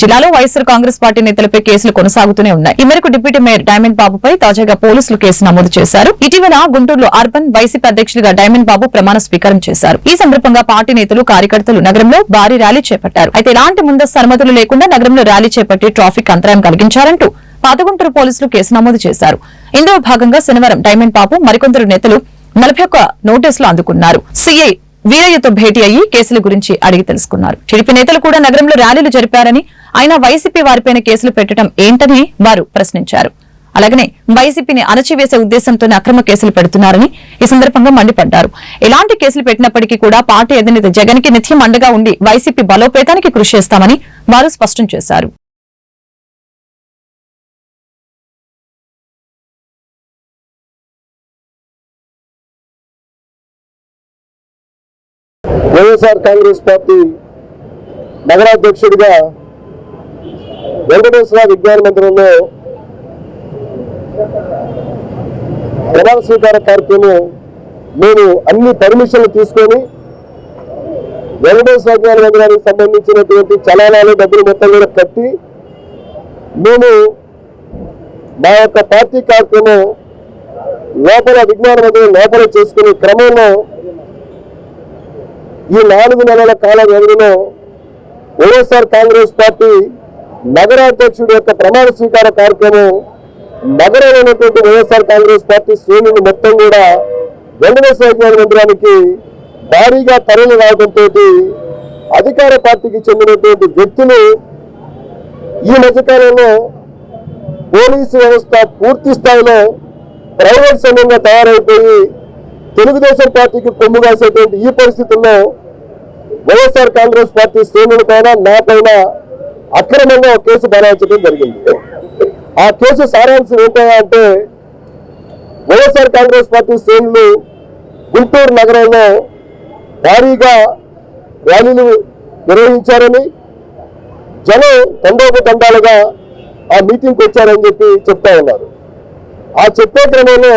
జిల్లాలో వైఎస్సార్ కాంగ్రెస్ పార్టీ నేతలపై కేసులు కొనసాగుతూనే ఉన్నాయి. ఈ మేరకు డిప్యూటీ మేయర్ డైమండ్ బాబుపై తాజాగా పోలీసులు కేసు నమోదు చేశారు. ఇటీవల గుంటూరులో అర్బన్ వైసీపీ అధ్యక్షులుగా డైమండ్ బాబు ప్రమాణ స్వీకారం చేశారు. ఈ సందర్భంగా పార్టీ నేతలు కార్యకర్తలు నగరంలో భారీ ర్యాలీ చేపట్టారు. అయితే ఎలాంటి ముందస్తు అనుమతులు లేకుండా నగరంలో ర్యాలీ చేపట్టి ట్రాఫిక్ అంతరాయం కలిగించారంటూ పాతగుంటూరు పోలీసులు కేసు నమోదు చేశారు. ఇందులో భాగంగా శనివారం డైమండ్ బాబు మరికొందరు నేతలు నలభై ఒక్క నోటీసులు అందుకున్నారు. సీఐ వీరయ్యతో భేటీ అయ్యి కేసుల గురించి అడిగి తెలుసుకున్నారు. టీడీపీ నేతలు కూడా నగరంలో ర్యాలీలు జరిపారని అయినా వైసీపీ వారిపైన కేసులు పెట్టడం ఏంటని వారు ప్రశ్నించారు. అలాగనే వైసీపీని అణచివేసే ఉద్దేశంతోనే అక్రమ కేసులు పెడుతున్నారని ఈ సందర్భంగా మండిపడ్డారు. ఎలాంటి కేసులు పెట్టినప్పటికీ కూడా పార్టీ అధినేత జగన్కి నిత్యం అండగా ఉండి వైసీపీ బలోపేతానికి కృషి చేస్తామని వారు స్పష్టం చేశారు. వైఎస్ఆర్ కాంగ్రెస్ పార్టీ నగరాధ్యక్షుడిగా వెంకటేశ్వర విజ్ఞాన మందిరంలో ప్రమాణ స్వీకార కార్యక్రమం మేము అన్ని పర్మిషన్లు తీసుకొని వెంకటేశ్వర విజ్ఞాన మందిరానికి సంబంధించినటువంటి చలానాలు డబ్బులు మొత్తం కూడా కట్టి మేము మా యొక్క పార్టీ కార్యక్రమం లోపల విజ్ఞాన మందిరం లోపల చేసుకునే క్రమంలో ఈ నాలుగు నెలల కాల వ్యవధిలో వైఎస్ఆర్ కాంగ్రెస్ పార్టీ నగరాధ్యక్షుడి యొక్క ప్రమాణ స్వీకార కార్యక్రమం నగరంలో వైఎస్ఆర్ కాంగ్రెస్ పార్టీ శ్రేణులు మొత్తం కూడా వెంకటేశ్వర విజ్ఞాన మందిరానికి భారీగా తరలి రావడంతో అధికార పార్టీకి చెందినటువంటి వ్యక్తులు ఈ మధ్యకాలంలో పోలీసు వ్యవస్థ పూర్తి స్థాయిలో ప్రైవేట్ సంఘంగా తయారైపోయి తెలుగుదేశం పార్టీకి కొమ్ము కాసేటువంటి ఈ పరిస్థితుల్లో వైఎస్ఆర్ కాంగ్రెస్ పార్టీ శ్రేణుల పైన నా పైన అక్రమంగా ఒక కేసు బనాయించడం జరిగింది. ఆ కేసు సారాంశం ఏంటంటే అంటే వైఎస్ఆర్ కాంగ్రెస్ పార్టీ శ్రేణులు గుంటూరు నగరంలో భారీగా ర్యాలీలు నిర్వహించారని జనం తండోపతండాలుగా ఆ మీటింగ్కి వచ్చారని చెప్పి చెప్తా ఉన్నారు. ఆ చెప్పే క్రమంలో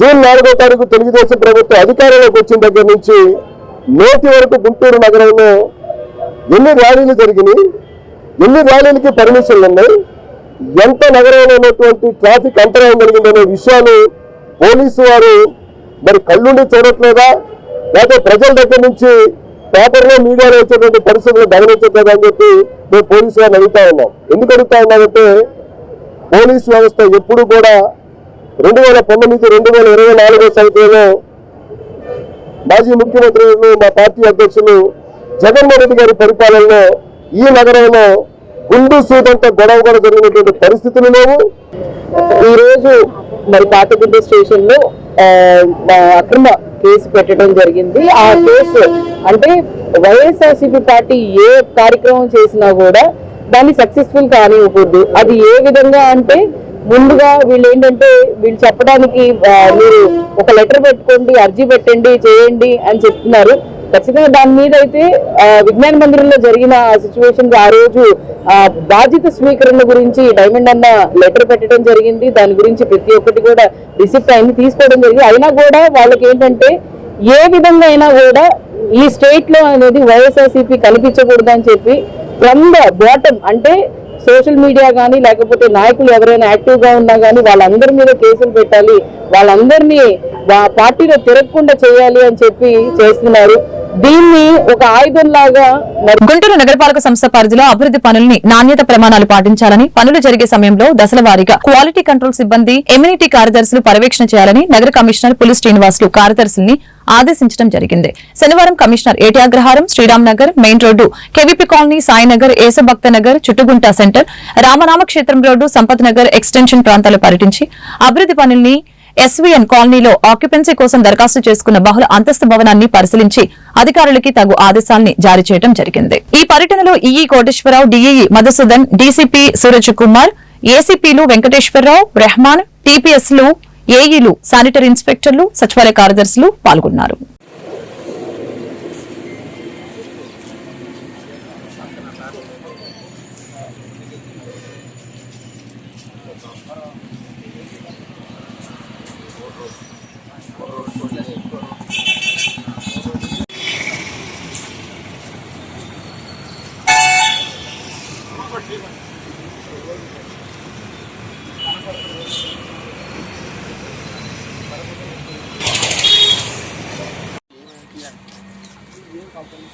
జూన్ నాలుగో తారీఖు తెలుగుదేశం ప్రభుత్వం అధికారంలోకి వచ్చిన దగ్గర నుంచి నేటి వరకు గుంటూరు నగరంలో ఎన్ని ర్యాలీలు జరిగినాయి? ఎన్ని ర్యాలీలకి పర్మిషన్లు ఉన్నాయి? ఎంత నగరంలో ఉన్నటువంటి ట్రాఫిక్ అంతరాయం జరిగిందనే విషయాలు పోలీసు వారు మరి కళ్ళుండి చూడట్లేదా? లేకపోతే ప్రజల దగ్గర నుంచి పేపర్లో మీడియాలో వచ్చేటువంటి పరిస్థితులు గమనించట్లేదా అని చెప్పి మేము పోలీసు వారిని అడుగుతా ఉన్నాం. ఎందుకు అడుగుతా ఉన్నామంటే పోలీసు వ్యవస్థ ఎప్పుడు కూడా రెండు వేల పంతొమ్మిది రెండు వేల ఇరవై నాలుగో సంవత్సరంలో మాజీ ముఖ్యమంత్రులు మా పార్టీ అధ్యక్షులు జగన్మోహన్ రెడ్డి గారి పరిపాలనలో ఈ నగరంలో గుండు సూదంత గొడవ కూడా జరిగినటువంటి పరిస్థితులు లేవు. ఈ రోజు మరి పాతగుడ్డ స్టేషన్లో అక్రమ కేసు పెట్టడం జరిగింది. ఆ కేసు అంటే వైఎస్ఆర్సీపీ పార్టీ ఏ కార్యక్రమం చేసినా కూడా దాన్ని సక్సెస్ఫుల్ కానివ్వకూడదు. అది ఏ విధంగా అంటే ముందుగా వీళ్ళు ఏంటంటే వీళ్ళు చెప్పడానికి మీరు ఒక లెటర్ పెట్టుకోండి అర్జీ పెట్టండి చేయండి అని చెప్తున్నారు. ఖచ్చితంగా దాని మీద అయితే విజ్ఞాన మందిరంలో జరిగిన సిచ్యువేషన్ ఆ రోజు బాధ్యత స్వీకరణ గురించి డైమండ్ అన్న లెటర్ పెట్టడం జరిగింది. దాని గురించి ప్రతి ఒక్కటి కూడా రిసిప్ట్ అయింది తీసుకోవడం జరిగింది. అయినా కూడా వాళ్ళకి ఏంటంటే ఏ విధంగా అయినా కూడా ఈ స్టేట్లో అనేది వైఎస్ఆర్సీపీ కనిపించకూడదు అని చెప్పి ఫ్రమ్ ద బాటమ్ అంటే సోషల్ మీడియా కానీ లేకపోతే నాయకులు ఎవరైనా యాక్టివ్గా ఉన్నా కానీ వాళ్ళందరి మీద కేసులు పెట్టాలి. వాళ్ళందరినీ పార్టీలో తిరగకుండా చేయాలి అని చెప్పి చేస్తున్నారు. దీన్ని ఒక ఆయుధం లాగా గుంటూరు నగరపాలక సంస్థ పరిధిలో అభివృద్ది పనుల్ని నాణ్యత ప్రమాణాలు పాటించాలని పనులు జరిగే సమయంలో దశల వారీగా క్వాలిటీ కంట్రోల్ సిబ్బంది ఎమ్యూనిటీ కార్యదర్శులు పర్యవేక్షణ చేయాలని నగర కమిషనర్ పులి శ్రీనివాసులు కార్యదర్శుల్ని ఆదేశించడం జరిగింది. శనివారం commissioner AT Agraharam Sriram Nagar main road KVP colony Sainagar Yesabhakta Nagar Chuttugunta centre Ramanamakshetram road Sampath Nagar extension ప్రాంతాలు పర్యటించి అభివృద్ది పనుల్ని ఎస్వీఎన్ కాలనీలో ఆక్యుపెన్సీ కోసం దరఖాస్తు చేసుకున్న బహుళ అంతస్తు భవనాన్ని పరిశీలించి అధికారులకి తగు ఆదేశాల్ని జారీ చేయడం జరిగింది. ఈ పర్యటనలో EE Koteswararao DEE Madhusudan DCP Suraj Kumar ఏసీపీలు Venkateswararao Rehman టీపీఎస్లు ఏఈలు శానిటరీ ఇన్స్పెక్టర్లు సచివాలయ కార్యదర్శులు పాల్గొన్నారు. couples.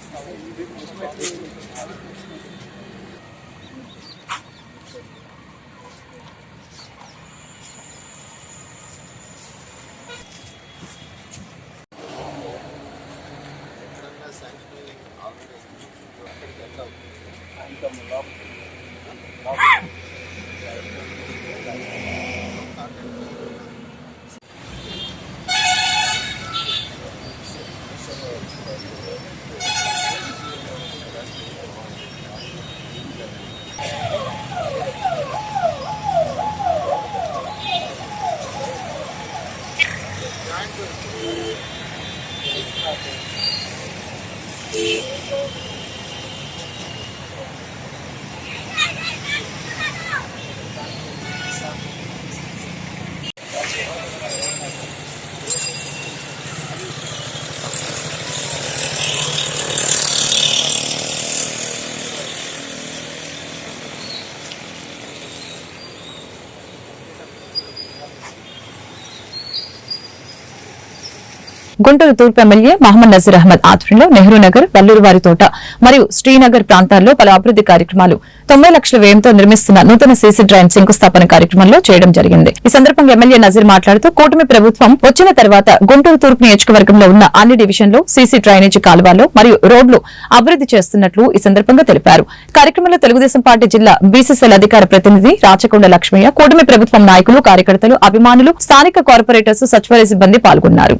గుంటూరు తూర్పు ఎమ్మెల్యే మహమ్మద్ నజీర్ అహ్మద్ ఆధ్వర్యంలో నెహ్రూ నగర్ వల్లూరువారి తోట మరియు శ్రీనగర్ ప్రాంతాల్లో పలు అభివృద్ది కార్యక్రమాలు తొంభై లక్షల వ్యయంతో నిర్మిస్తున్న నూతన సీసీ డ్రైన్ శంకుస్థాపన కార్యక్రమంలో చేయడం జరిగింది. ఈ సందర్భంగా ఎమ్మెల్యే నజీర్ మాట్లాడుతూ కూటమి ప్రభుత్వం వచ్చిన తర్వాత గుంటూరు తూర్పు నియోజకవర్గంలో ఉన్న అన్ని డివిజన్లు సీసీ డ్రైనేజీ కాలువలు మరియు రోడ్లు అభివృద్ది చేస్తున్నట్లు ఈ సందర్భంగా తెలిపారు. కార్యక్రమంలో తెలుగుదేశం పార్టీ జిల్లా బీసీసీఎల్ అధికార ప్రతినిధి రాచకొండ లక్ష్మయ్య కూటమి ప్రభుత్వం నాయకులు కార్యకర్తలు అభిమానులు స్థానిక కార్పొరేటర్స్ సచివాలయ సిబ్బంది పాల్గొన్నారు.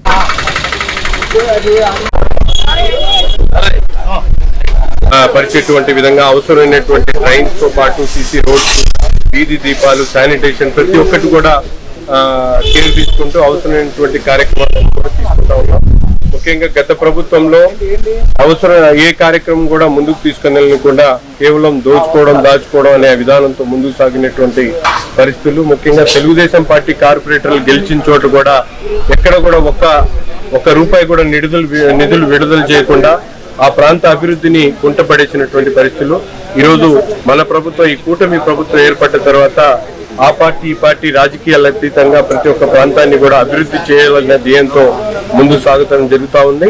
పరిచేటువంటి విధంగా అవసరమైనటువంటి ట్రైన్స్తో పాటు సీసీ రోడ్స్ వీధి దీపాలు శానిటేషన్ ప్రతి ఒక్కటి కూడా కేర్ తీసుకుంటూ అవసరమైనటువంటి కార్యక్రమాలను కూడా తీసుకుంటా ఉన్నాం. ముఖ్యంగా గత ప్రభుత్వంలో అవసరం ఏ కార్యక్రమం కూడా ముందుకు తీసుకెళ్ళకుండా కేవలం దోచుకోవడం దాచుకోవడం అనే విధానంతో ముందుకు సాగినటువంటి పరిస్థితులు. ముఖ్యంగా తెలుగుదేశం పార్టీ కార్పొరేటర్లు గెలిచిన చోట కూడా ఎక్కడ కూడా ఒక్క ఒక్క రూపాయి కూడా నిధులు నిధులు విడుదల చేయకుండా ఆ ప్రాంత అభివృద్ధిని కుంటపడేసినటువంటి పరిస్థితులు. ఈరోజు మన ప్రభుత్వం ఈ కూటమి ప్రభుత్వం ఏర్పడ్డ తర్వాత ఆ పార్టీ ఈ పార్టీ రాజకీయాల అతీతంగా ప్రతి ఒక్క ప్రాంతాన్ని కూడా అభివృద్ధి చేయాలన్న ధ్యేయంతో ముందు సాగుతడం జరుగుతూ ఉంది.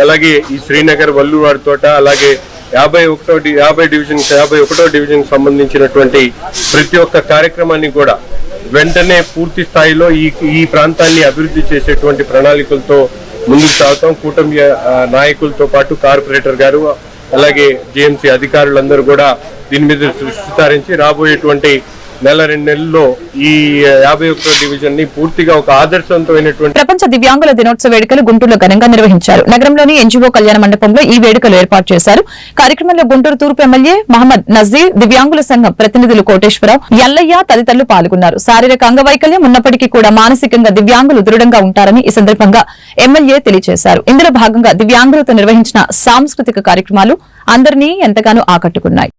అలాగే ఈ శ్రీనగర్ వల్లువాడి తోట అలాగే యాభై ఒకటో డి- యాభై డివిజన్ యాభై ఒకటో డివిజన్ సంబంధించినటువంటి ప్రతి ఒక్క కార్యక్రమాన్ని కూడా వెంటనే పూర్తి స్థాయిలో ఈ ఈ ప్రాంతాన్ని అభివృద్ధి చేసేటువంటి ప్రణాళికలతో ముందుకు సాగుతాం. కూటమి నాయకులతో పాటు కార్పొరేటర్ గారు అలాగే జేఎంసీ అధికారులందరూ కూడా దీని మీద దృష్టి సారించి రాబోయేటువంటి నెల రెండు నెలల్లో ఈ యాభై ఒకటో డివిజన్ని పూర్తిగా ఒక ఆదర్శవంతమైనటువంటి ప్రపంచ దివ్యాంగుల దినోత్సవ వేడుకలు గుంటూరులో ఘనంగా నిర్వహించారు. నగరంలోని ఎన్జీఓ కళ్యాణ మండపంలో ఈ వేడుకలు ఏర్పాటు చేశారు. కార్యక్రమంలో గుంటూరు తూర్పు ఎమ్మెల్యే మహమ్మద్ నజీర్ దివ్యాంగుల సంఘం ప్రతినిధులు కోటేశ్వరరావు ఎల్లయ్య తదితరులు పాల్గొన్నారు. శారీరక అంగవైకల్యం ఉన్నప్పటికీ కూడా మానసికంగా దివ్యాంగులు దృఢంగా ఉంటారని ఈ సందర్భంగా ఎమ్మెల్యే తెలియజేశారు. ఇందులో భాగంగా దివ్యాంగులతో నిర్వహించిన సాంస్కృతిక కార్యక్రమాలు అందరినీ ఎంతగానో ఆకట్టుకున్నాయి.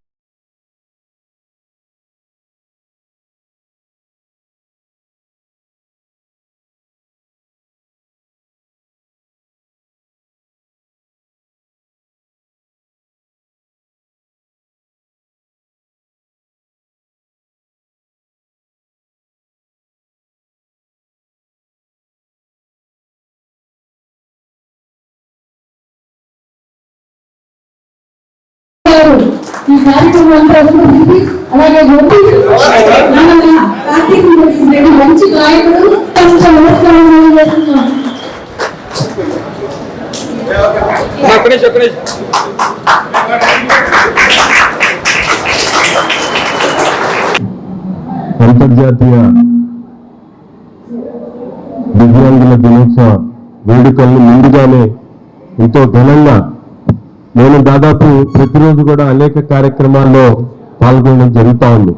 ఈ కార్యక్రమం అంతా అభివృద్ధికి అలాగే గోపి. కార్తీక్ రెడ్డి మంచి గాయకుడు అంతర్జాతీయ దివ్యాంగుల దినోత్సవ వేడుకలను ముందుగానే ఎంతో ఘనంగా నేను దాదాపు ప్రతిరోజు కూడా అనేక కార్యక్రమాల్లో పాల్గొనడం జరుగుతూ ఉంది.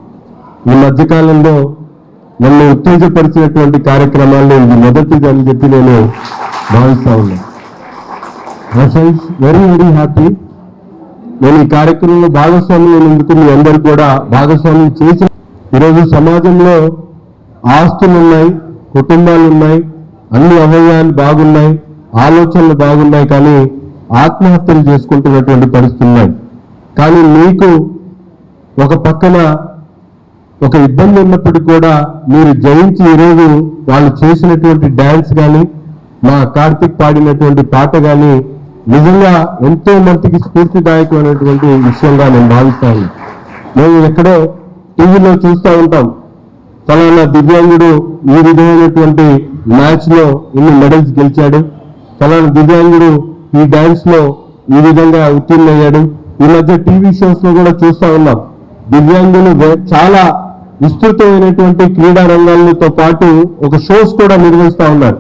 ఈ మధ్యకాలంలో నన్ను ఉత్తేజపరిచినటువంటి కార్యక్రమాల్లో ఇది మొదటిది అని చెప్పి నేను భావిస్తా ఉన్నాను వెరీ వెరీ హ్యాపీ. నేను ఈ కార్యక్రమంలో భాగస్వామ్యం అయినందుకు మీ కూడా భాగస్వామ్యం చేసి ఈరోజు సమాజంలో ఆస్తులు ఉన్నాయి కుటుంబాలు ఉన్నాయి అన్ని అవయవాలు బాగున్నాయి ఆలోచనలు బాగున్నాయి కానీ ఆత్మహత్యలు చేసుకుంటున్నటువంటి పరిస్థితున్నాయి కానీ మీకు ఒక పక్కన ఒక ఇబ్బంది ఉన్నప్పటికీ కూడా మీరు జయించి ఈరోజు వాళ్ళు చేసినటువంటి డ్యాన్స్ కానీ మా కార్తిక్ పాడినటువంటి పాట కానీ నిజంగా ఎంతో మందికి స్ఫూర్తిదాయకమైనటువంటి విషయంగా నేను భావిస్తాను. మేము ఎక్కడో టీవీలో చూస్తూ ఉంటాం. ఫలానా దివ్యాంగుడు ఈ విధమైనటువంటి మ్యాచ్లో ఇన్ని మెడల్స్ గెలిచాడు. ఫలానా దివ్యాంగుడు ఈ డాన్స్లో ఈ విధంగా ఉత్తీర్ణయ్యాడు ఈ మధ్య టీవీ షోస్లో కూడా చూస్తా ఉన్నాం. దివ్యాంగులు చాలా విస్తృతమైనటువంటి క్రీడా రంగాలతో పాటు ఒక షోస్ కూడా నిర్వహిస్తా ఉన్నారు.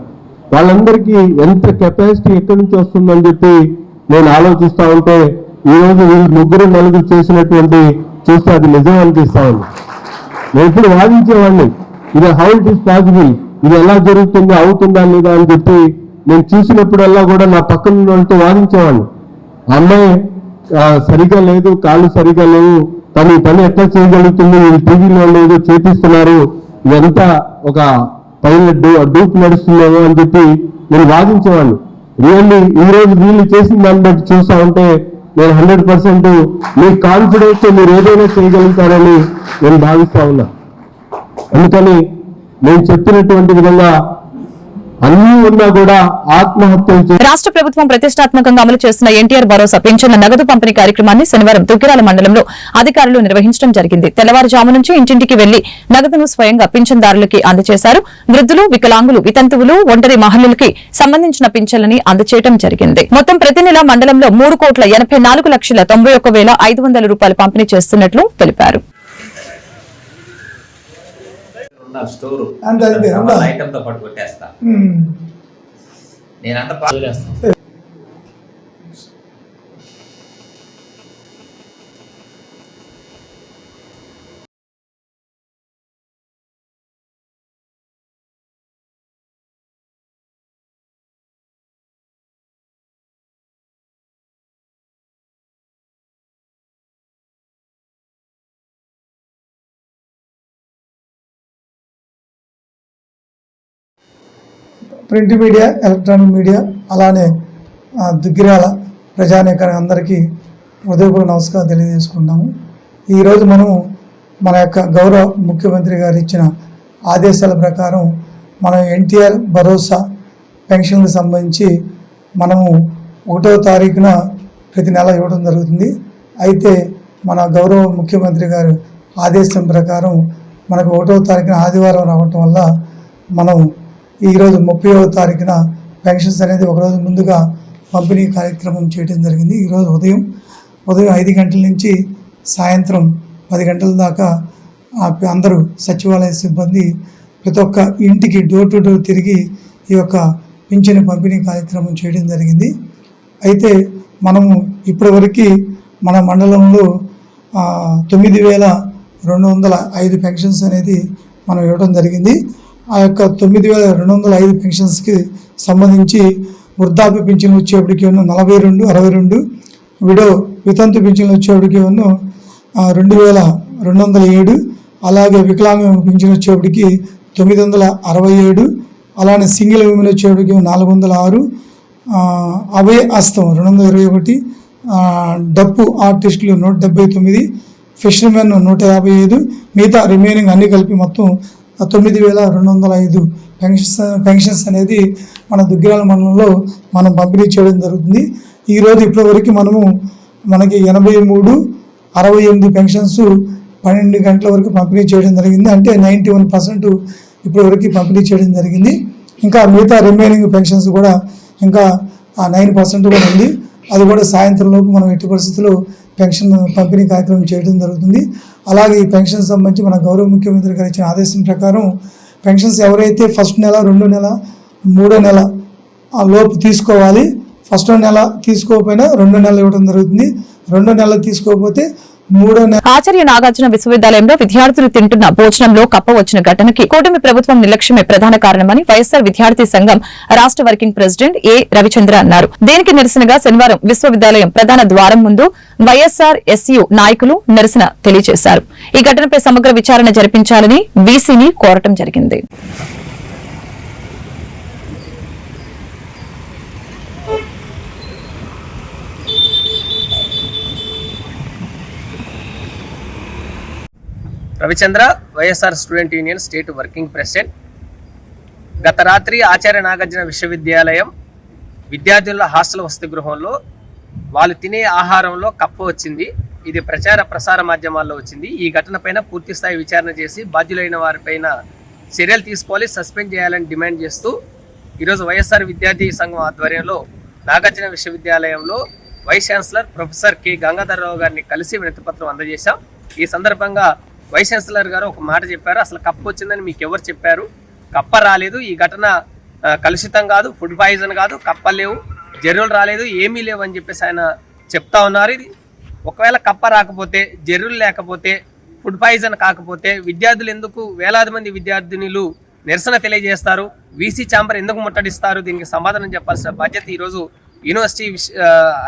వాళ్ళందరికీ ఎంత కెపాసిటీ ఎక్కడి నుంచి వస్తుందని చెప్పి నేను ఆలోచిస్తా ఉంటే ఈ రోజు వీళ్ళు ముగ్గురు నలుగురు చేసినటువంటి చూస్తే అది నిజం అనిపిస్తా ఉంది. నేను ఇప్పుడు వాదించేవాడిని. ఇది హౌ ఇట్ ఈస్ పాసిబుల్ ఇది ఎలా జరుగుతుంది? అవుతుందా లేదా అని చెప్పి నేను చూసినప్పుడల్లా కూడా నా పక్కన వాళ్ళతో వాదించేవాడిని. ఆ అమ్మాయి సరిగా లేదు కాళ్ళు సరిగా లేవు తను ఈ పని ఎట్లా చేయగలుగుతుంది వీళ్ళు టీవీలో ఏదో చేపిస్తున్నారు ఇదంతా ఒక పైన డూ- డూప్ నడుస్తుందేమో అని చెప్పి నేను వాదించేవాడిని. రియల్లీ ఈ రోజు వీళ్ళు చేసిన దాన్ని బట్టి చూస్తా ఉంటే నేను హండ్రెడ్ పర్సెంట్ మీ కాన్ఫిడెన్స్ మీరు ఏదైనా చేయగలుగుతారని నేను భావిస్తా ఉన్నా. అందుకని నేను చెప్పినటువంటి విధంగా అన్నీ ఉన్నా కూడా ఆత్మహత్యలు చే- రాష్ట్ర ప్రభుత్వం ప్రతిష్టాత్మకంగా అమలు చేస్తున్న ఎన్టీఆర్ భరోసా పెన్షన్ల నగదు పంపిణీ కార్యక్రమాన్ని శనివారం దుగ్గిరాల మండలంలో అధికారులు నిర్వహించడం జరిగింది. తెల్లవారుజాము నుంచి ఇంటింటికి వెళ్ళి నగదును స్వయంగా పింఛన్దారులకి అందజేశారు. వృద్ధులు వికలాంగులు వితంతువులు ఒంటరి మహిళలకి సంబంధించిన పింఛన్లని అందజేయడం జరిగింది. మొత్తం ప్రతి నెల మండలంలో మూడు కోట్ల ఎనభై నాలుగు లక్షల తొంభై ఒక్క వేల ఐదు వందల రూపాయలు పంపిణీ చేస్తున్నట్లు తెలిపారు. ఉన్న స్టోరు అంతే, అంతే, అంతా. ఐటమ్తో పాటు కొట్టేస్తా. నేనంతా పా- వదిలేస్తా. ప్రింట్ మీడియా ఎలక్ట్రానిక్ మీడియా అలానే దుగ్గిరాల ప్రజానీకానికి అందరికీ హృదయపూర్వ నమస్కారం తెలియజేసుకుంటాము ఈరోజు మనము మన యొక్క గౌరవ ముఖ్యమంత్రి గారు ఇచ్చిన ఆదేశాల ప్రకారం మనం ఎన్టీఆర్ భరోసా పెన్షన్కి సంబంధించి మనము ఒకటో తారీఖున ప్రతి నెల ఇవ్వడం జరుగుతుంది. అయితే మన గౌరవ ముఖ్యమంత్రి గారు ఆదేశం ప్రకారం మనకు ఒకటో తారీఖున ఆదివారం రావటం వల్ల మనం ఈరోజు ముప్పైవ తారీఖున పెన్షన్స్ అనేది ఒకరోజు ముందుగా పంపిణీ కార్యక్రమం చేయడం జరిగింది. ఈరోజు ఉదయం ఉదయం ఐదు గంటల నుంచి సాయంత్రం పది గంటల దాకా అందరూ సచివాలయ సిబ్బంది ప్రతి ఒక్క ఇంటికి డోర్ టు డోర్ తిరిగి ఈ యొక్క పింఛను పంపిణీ కార్యక్రమం చేయడం జరిగింది. అయితే మనము ఇప్పటివరకు మన మండలంలో తొమ్మిది వేల రెండు వందల ఐదు పెన్షన్స్ అనేది మనం ఇవ్వడం జరిగింది. ఆ యొక్క తొమ్మిది వేల రెండు వందల ఐదు పెన్షన్స్కి సంబంధించి వృద్ధాప్య పింఛన్లు వచ్చేప్పటికి ఉన్న నలభై రెండు అరవై రెండు విడో వితంతు పింఛన్లు వచ్చేప్పటికి ఉన్న రెండు వేల రెండు వందల ఏడు అలాగే వికలాంగ పింఛన్ వచ్చేప్పటికి తొమ్మిది వందల అరవై ఏడు అలానే సింగిల్ విమెన్ వచ్చేప్పటికి నాలుగు వందల ఆరు అభయ అస్తం రెండు వందల ఇరవై ఒకటి డప్పు ఆర్టిస్టులు నూట డెబ్బై తొమ్మిది ఫిషర్మెన్ నూట యాభై ఐదు మిగతా రిమైనింగ్ అన్ని కలిపి మొత్తం తొమ్మిది వేల రెండు వందల ఐదు పెన్షన్స్ పెన్షన్స్ అనేది మన దుగ్గిరాల మండలంలో మనం పంపిణీ చేయడం జరుగుతుంది. ఈరోజు ఇప్పటివరకు మనము మనకి ఎనభై మూడు అరవై ఎనిమిది పెన్షన్స్ పన్నెండు గంటల వరకు పంపిణీ చేయడం జరిగింది. అంటే నైంటీ వన్ పర్సెంట్ ఇప్పటివరకు పంపిణీ చేయడం జరిగింది. ఇంకా మిగతా రిమైనింగ్ పెన్షన్స్ కూడా ఇంకా నైన్ పర్సెంట్ కూడా ఉంది. అది కూడా సాయంత్రం లోపు మనం ఎట్టి పరిస్థితుల్లో పెన్షన్ పంపిణీ కార్యక్రమం చేయడం జరుగుతుంది. అలాగే ఈ పెన్షన్ సంబంధించి మన గౌరవ ముఖ్యమంత్రి గారు ఇచ్చిన ఆదేశం ప్రకారం పెన్షన్స్ ఎవరైతే ఫస్ట్ నెల రెండో నెల మూడో నెల ఆ లోపు తీసుకోవాలి. ఫస్ట్ నెల తీసుకోకపోయినా రెండో నెల ఇవ్వడం జరుగుతుంది. రెండో నెల తీసుకోకపోతే ఆచార్య నాగార్జున విశ్వవిద్యాలయంలో విద్యార్థులు తింటున్న భోజనంలో కప్ప వచ్చిన ఘటనకి కూటమి ప్రభుత్వం నిర్లక్ష్యమే ప్రధాన కారణమని వైఎస్సార్ విద్యార్థి సంఘం రాష్ట్ర వర్కింగ్ ప్రెసిడెంట్ ఏ రవిచంద్ర అన్నారు. దీనికి నిరసనగా శనివారం విశ్వవిద్యాలయం ప్రధాన ద్వారం ముందు వైఎస్సార్ ఎస్యు నాయకులు నిరసన తెలియజేశారు. ఈ ఘటనపై సమగ్ర విచారణ జరిపించాలని వీసీని కోరటం జరిగింది. Ravichandra YSR student union state working president. గత రాత్రి ఆచార్య నాగార్జున విశ్వవిద్యాలయం విద్యార్థుల హాస్టల్ వసతి గృహంలో వాళ్ళు తినే ఆహారంలో కప్ప వచ్చింది. ఇది ప్రచార ప్రసార మాధ్యమాల్లో వచ్చింది. ఈ ఘటనపైన పూర్తిస్థాయి విచారణ చేసి బాధ్యులైన వారిపైన చర్యలు తీసుకోవాలి సస్పెండ్ చేయాలని డిమాండ్ చేస్తూ ఈరోజు వైఎస్ఆర్ విద్యార్థి సంఘం ఆధ్వర్యంలో నాగార్జున విశ్వవిద్యాలయంలో vice chancellor professor K. Gangadhararao గారిని కలిసి వినతిపత్రం అందజేశాం. ఈ సందర్భంగా వైస్ ఛాన్సలర్ గారు ఒక మాట చెప్పారు. అసలు కప్పు వచ్చిందని మీకు ఎవరు చెప్పారు? కప్ప రాలేదు. ఈ ఘటన కలుషితం కాదు ఫుడ్ పాయిజన్ కాదు కప్ప లేవు జర్రులు రాలేదు ఏమీ లేవు అని చెప్పేసి ఆయన చెప్తా ఉన్నారు. ఇది ఒకవేళ కప్ప రాకపోతే జర్రులు లేకపోతే ఫుడ్ పాయిజన్ కాకపోతే విద్యార్థులు ఎందుకు వేలాది మంది విద్యార్థినులు నిరసన తెలియజేస్తారు? వీసీ ఛాంబర్ ఎందుకు ముట్టడిస్తారు? దీనికి సమాధానం చెప్పాల్సిన బాధ్యత ఈరోజు యూనివర్సిటీ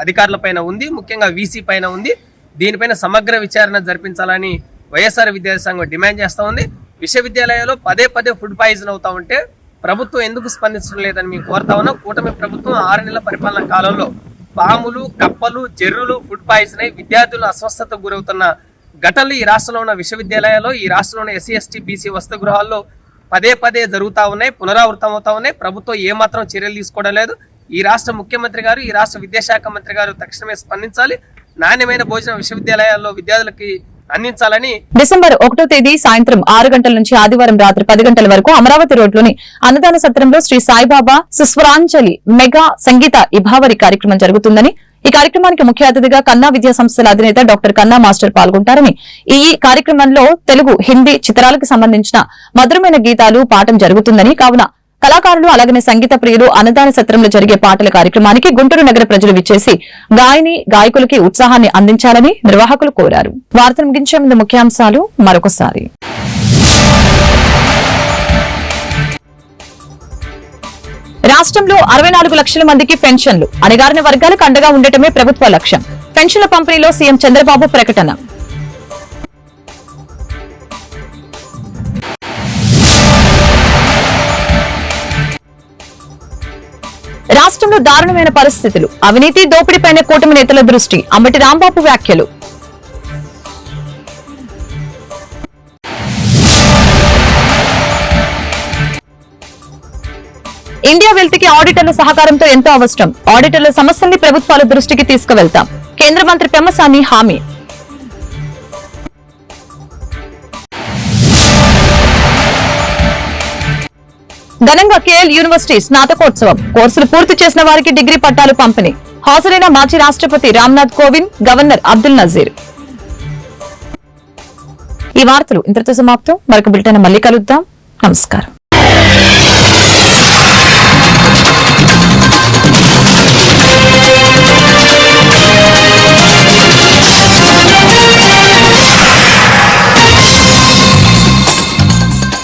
అధికారుల పైన ఉంది. ముఖ్యంగా వీసీ పైన ఉంది. దీనిపైన సమగ్ర విచారణ జరిపించాలని వైఎస్ఆర్ విద్యాసంఘం డిమాండ్ చేస్తూ ఉంది. విశ్వవిద్యాలయాల్లో పదే పదే ఫుడ్ పాయిజన్ అవుతా ఉంటే ప్రభుత్వం ఎందుకు స్పందించడం లేదని మేము కోరుతా ఉన్నాం. కూటమి ప్రభుత్వం ఆరు నెలల పరిపాలన కాలంలో పాములు కప్పలు జర్రులు ఫుడ్ పాయిజన్ అయి విద్యార్థులు అస్వస్థతకు గురవుతున్న ఘటనలు ఈ రాష్ట్రంలో ఉన్న విశ్వవిద్యాలయాల్లో ఈ రాష్ట్రంలో ఉన్న ఎస్సీ ఎస్టీ బీసీ వసతి గృహాల్లో పదే పదే జరుగుతూ ఉన్నాయి పునరావృతం అవుతా ఉన్నాయి. ప్రభుత్వం ఏమాత్రం చర్యలు తీసుకోవడం లేదు. ఈ రాష్ట్ర ముఖ్యమంత్రి గారు ఈ రాష్ట్ర విద్యాశాఖ మంత్రి గారు తక్షణమే స్పందించాలి. నాణ్యమైన భోజనం విశ్వవిద్యాలయాల్లో విద్యార్థులకి అందించాలని డిసెంబర్ ఒకటో తేదీ సాయంత్రం ఆరు గంటల నుంచి ఆదివారం రాత్రి పది గంటల వరకు అమరావతి రోడ్లోని అన్నదాన సత్రంలో శ్రీ సాయిబాబా సుస్వరాంజలి మెగా సంగీత ఇభావరి కార్యక్రమం జరుగుతుందని ఈ కార్యక్రమానికి ముఖ్య అతిథిగా కన్నా విద్యా సంస్థల అధినేత డాక్టర్ కన్నా మాస్టర్ పాల్గొంటారని ఈ కార్యక్రమంలో తెలుగు హిందీ చిత్రాలకు సంబంధించిన మధురమైన గీతాలు పాఠం జరుగుతుందని కావున కళాకారులు అలాగనే సంగీత ప్రియులు అన్నదాన సత్రంలో జరిగే పాటల కార్యక్రమానికి గుంటూరు నగర ప్రజలు విచ్చేసి గాయని గాయకులకి ఉత్సాహాన్ని అందించాలని నిర్వాహకులు కోరారు. వార్తను ముగించే ముందు ముఖ్యాంశాలు మరొకసారి. రాష్ట్రంలో అరవై నాలుగు లక్షల మందికి పెన్షన్లు. అణగారిన వర్గాలకు అండగా ఉండటమే ప్రభుత్వ లక్ష్యం. పెన్షన్ల పంపిణీలో సీఎం చంద్రబాబు ప్రకటన. రాష్ట్రంలో దారుణమైన పరిస్థితులు. అవినీతి దోపిడీపైన కూటమి నేతల దృష్టి. అంబటి రాంబాబు వ్యాఖ్యలు. ఇండియా వెల్త్కి ఆడిటర్ల సహకారంతో ఎంతో అవసరం. ఆడిటర్ల సమస్యల్ని ప్రభుత్వాల దృష్టికి తీసుకువెళ్తాం. కేంద్ర మంత్రి పెమ్మసాని హామీ. ఘనంగా కేఎల్ యూనివర్సిటీ స్నాతకోత్సవం. కోర్సులు పూర్తి చేసిన వారికి డిగ్రీ పట్టాలు పంపిణీ. హాజరైన మాజీ రాష్ట్రపతి రామ్నాథ్ కోవింద్ గవర్నర్ అబ్దుల్ నజీర్. ఈ వార్తలు ఇంతటితో సమాప్తం. మరొక బిల్టన్ మళ్ళీ కలుద్దాం. నమస్కారం.